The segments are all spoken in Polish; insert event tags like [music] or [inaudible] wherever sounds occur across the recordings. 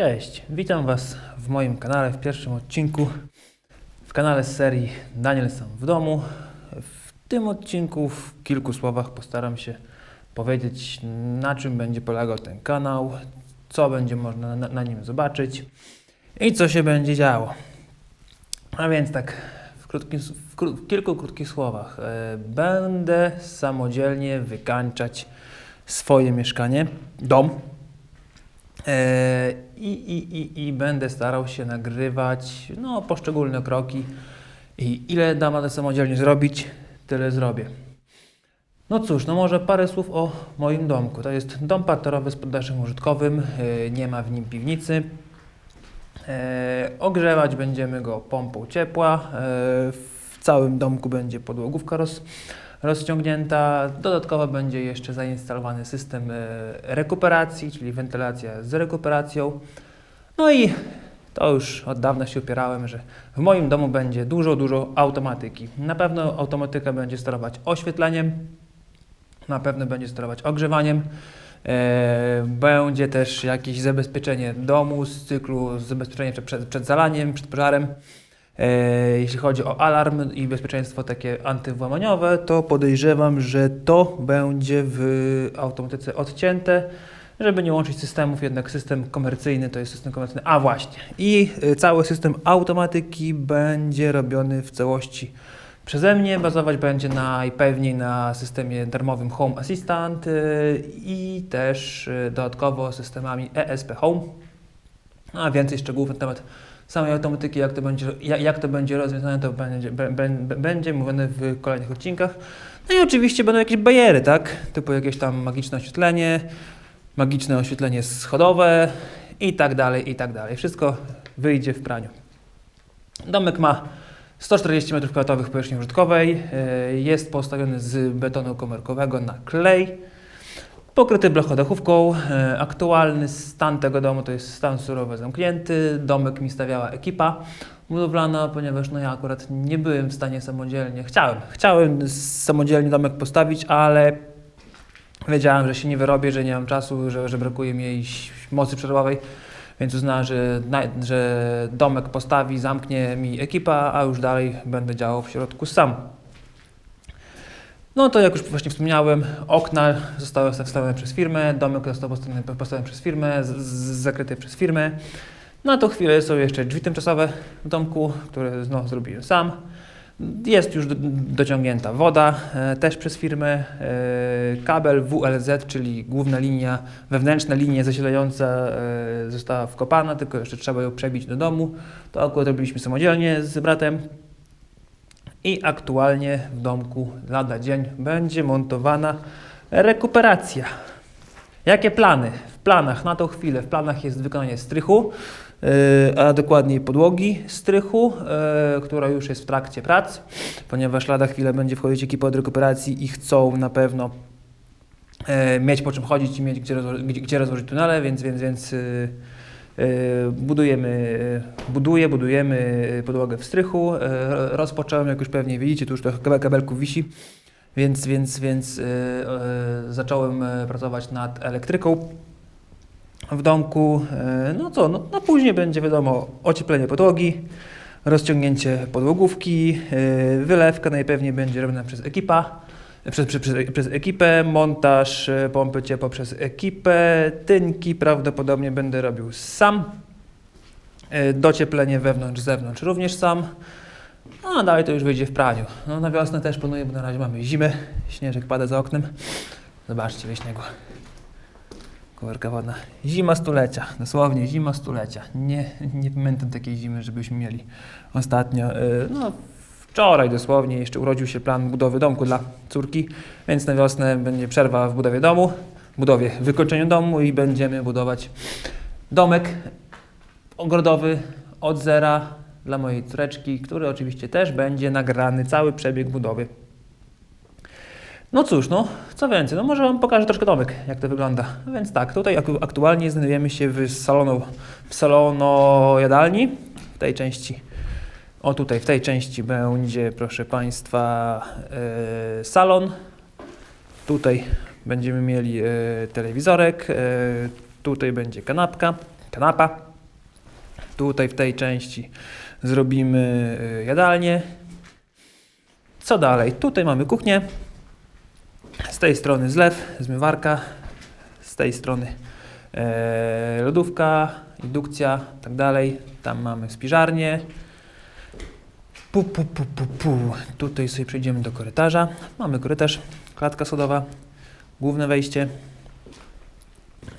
Cześć, witam Was w moim kanale, w pierwszym odcinku w kanale z serii Daniel sam w domu. W tym odcinku w kilku słowach postaram się powiedzieć, na czym będzie polegał ten kanał, co będzie można na, na nim zobaczyć i co się będzie działo. A więc tak, w, krótkim, w, kró- w kilku krótkich słowach. E, będę samodzielnie wykańczać swoje mieszkanie, dom. E, I, i, i, I będę starał się nagrywać no, poszczególne kroki. I ile dam radę samodzielnie zrobić, tyle zrobię. No cóż, no może parę słów o moim domku. To jest dom parterowy z poddaszem użytkowym, e, nie ma w nim piwnicy. E, ogrzewać będziemy go pompą ciepła. E, w całym domku będzie podłogówka roz, rozciągnięta. Dodatkowo będzie jeszcze zainstalowany system e, rekuperacji, czyli wentylacja z rekuperacją. No i to już od dawna się upierałem, że w moim domu będzie dużo, dużo automatyki. Na pewno automatyka będzie sterować oświetleniem, na pewno będzie sterować ogrzewaniem. E, Będzie też jakieś zabezpieczenie domu z cyklu zabezpieczenie przed, przed zalaniem, przed pożarem. E, Jeśli chodzi o alarm i bezpieczeństwo takie antywłamaniowe, to podejrzewam, że to będzie w automatyce odcięte, żeby nie łączyć systemów, jednak system komercyjny to jest system komercyjny. A właśnie, i y, cały system automatyki będzie robiony w całości przeze mnie, bazować będzie najpewniej na systemie darmowym Home Assistant y, i też dodatkowo systemami ESP Home. A więcej szczegółów na temat samej automatyki, jak to będzie, jak, jak to będzie rozwiązane, to będzie, be, będzie mówione w kolejnych odcinkach. No i oczywiście będą jakieś bariery, tak? Typu jakieś tam magiczne oświetlenie, magiczne oświetlenie schodowe i tak dalej, i tak dalej. Wszystko wyjdzie w praniu. Domek ma 140 m2 powierzchni użytkowej, e, jest postawiony z betonu komerkowego na klej, pokryty blochodachówką. E, Aktualny stan tego domu to jest stan surowy zamknięty. Domek mi stawiała ekipa budowlana, ponieważ no ja akurat nie byłem w stanie samodzielnie, chciałem, chciałem samodzielnie domek postawić, ale wiedziałem, że się nie wyrobię, że nie mam czasu, że, że brakuje mi jakiejś mocy przerobowej. Więc uznałem, że, że domek postawi, zamknie mi ekipa, a już dalej będę działał w środku sam. No to jak już właśnie wspomniałem, okna zostały wstawione przez firmę, domek został postawiony, przez firmę, zakryty przez firmę. Na tą chwilę są jeszcze drzwi tymczasowe w domku, które znowu zrobiłem sam. Jest już do, dociągnięta woda, e, też przez firmę. E, kabel WLZ, czyli główna linia, wewnętrzna linia zasilająca e, została wkopana, tylko jeszcze trzeba ją przebić do domu. To akurat robiliśmy samodzielnie z bratem. I aktualnie w domku lada dzień będzie montowana rekuperacja. Jakie plany? W planach na tą chwilę, w planach jest wykonanie strychu, yy, a dokładniej podłogi strychu, yy, która już jest w trakcie prac, ponieważ lada chwilę będzie wchodzić ekipa od rekuperacji i chcą na pewno yy, mieć po czym chodzić i mieć gdzie, rozło- gdzie, rozłożyć tunele, więc, więc, więc budujemy, yy, buduję, budujemy podłogę w strychu. Yy, rozpocząłem, jak już pewnie widzicie, tu już trochę kabel- kabelków wisi, więc, więc, więc yy, zacząłem pracować nad elektryką w domku. No co, no, no później będzie wiadomo ocieplenie podłogi, rozciągnięcie podłogówki, wylewka najpewniej będzie robiona przez ekipa. Przez, przez, przez, ekipę, montaż yy, pompy ciepła przez ekipę, tynki prawdopodobnie będę robił sam, Yy, docieplenie wewnątrz, zewnątrz również sam, a dalej to już wyjdzie w praniu. No na wiosnę też planuję, bo na razie mamy zimę, śnieżek pada za oknem. Zobaczcie, ile śniegu. Komórka wodna. Zima stulecia, dosłownie zima stulecia. Nie, nie pamiętam takiej zimy, żebyśmy mieli ostatnio. Yy, no, wczoraj dosłownie jeszcze urodził się plan budowy domku dla córki, więc na wiosnę będzie przerwa w budowie domu, budowie, wykończeniu domu i będziemy budować domek ogrodowy od zera dla mojej córeczki, który oczywiście też będzie nagrany cały przebieg budowy. No cóż, no, co więcej, no może Wam pokażę troszkę domek, jak to wygląda. No więc tak, tutaj ak- aktualnie znajdujemy się w salonu, w salono jadalni, w tej części. O tutaj, w tej części będzie, proszę Państwa, e, salon. Tutaj będziemy mieli e, telewizorek, e, tutaj będzie kanapka, kanapa. Tutaj w tej części zrobimy jadalnię. Co dalej? Tutaj mamy kuchnię. Z tej strony zlew, zmywarka. Z tej strony lodówka, indukcja, tak dalej. Tam mamy spiżarnię. Pu, pu, pu, pu, pu. Tutaj sobie przejdziemy do korytarza. Mamy korytarz, klatka sodowa, główne wejście.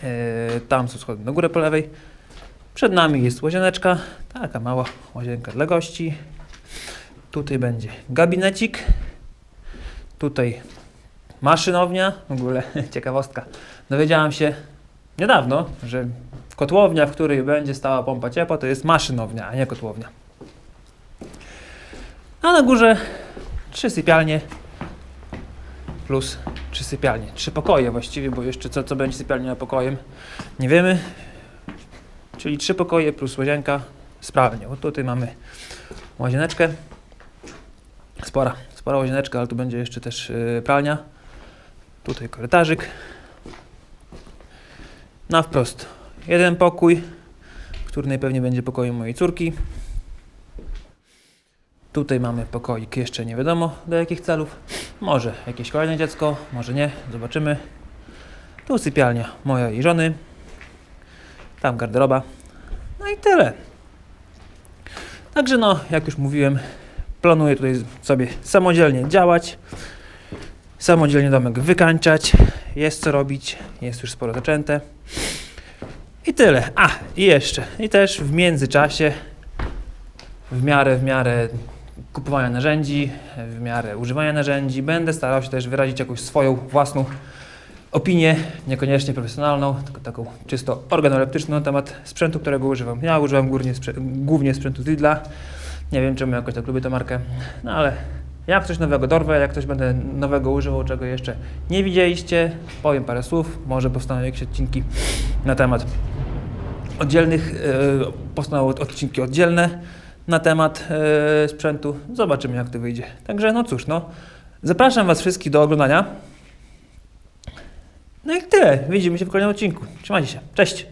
E, tam są schody na górę po lewej. Przed nami jest łazieneczka, taka mała łazienka dla gości. Tutaj będzie gabinecik. Tutaj maszynownia. W ogóle [laughs] ciekawostka. Dowiedziałam się niedawno, że kotłownia, w której będzie stała pompa ciepła, to jest maszynownia, a nie kotłownia. A na górze trzy sypialnie plus trzy sypialnie. Trzy pokoje właściwie, bo jeszcze co, co będzie sypialnią a pokojem nie wiemy. Czyli trzy pokoje plus łazienka z pralnią. Tutaj mamy łazieneczkę. Spora, spora łazieneczka, ale tu będzie jeszcze też yy, pralnia. Tutaj korytarzyk. Na wprost jeden pokój, który najpewniej będzie pokojem mojej córki. Tutaj mamy pokoik, jeszcze nie wiadomo do jakich celów. Może jakieś kolejne dziecko, może nie, zobaczymy. Tu sypialnia moja i żony. Tam garderoba. No i tyle. Także no, jak już mówiłem, planuję tutaj sobie samodzielnie działać. Samodzielnie domek wykańczać. Jest co robić, jest już sporo zaczęte. I tyle. A, i jeszcze. I też w międzyczasie, w miarę, w miarę kupowania narzędzi, w miarę używania narzędzi, będę starał się też wyrazić jakąś swoją własną opinię, niekoniecznie profesjonalną, tylko taką czysto organoleptyczną na temat sprzętu, którego używam. Ja używam głównie, głównie sprzętu z Lidla. Nie wiem czemu jakoś tak lubię tę markę, no ale jak coś nowego dorwę, jak coś będę nowego używał, czego jeszcze nie widzieliście, powiem parę słów, może powstaną jakieś odcinki na temat oddzielnych, e, powstaną odcinki oddzielne na temat e, sprzętu. Zobaczymy jak to wyjdzie. Także no cóż, no zapraszam Was wszystkich do oglądania. No i tyle. Widzimy się w kolejnym odcinku. Trzymajcie się. Cześć.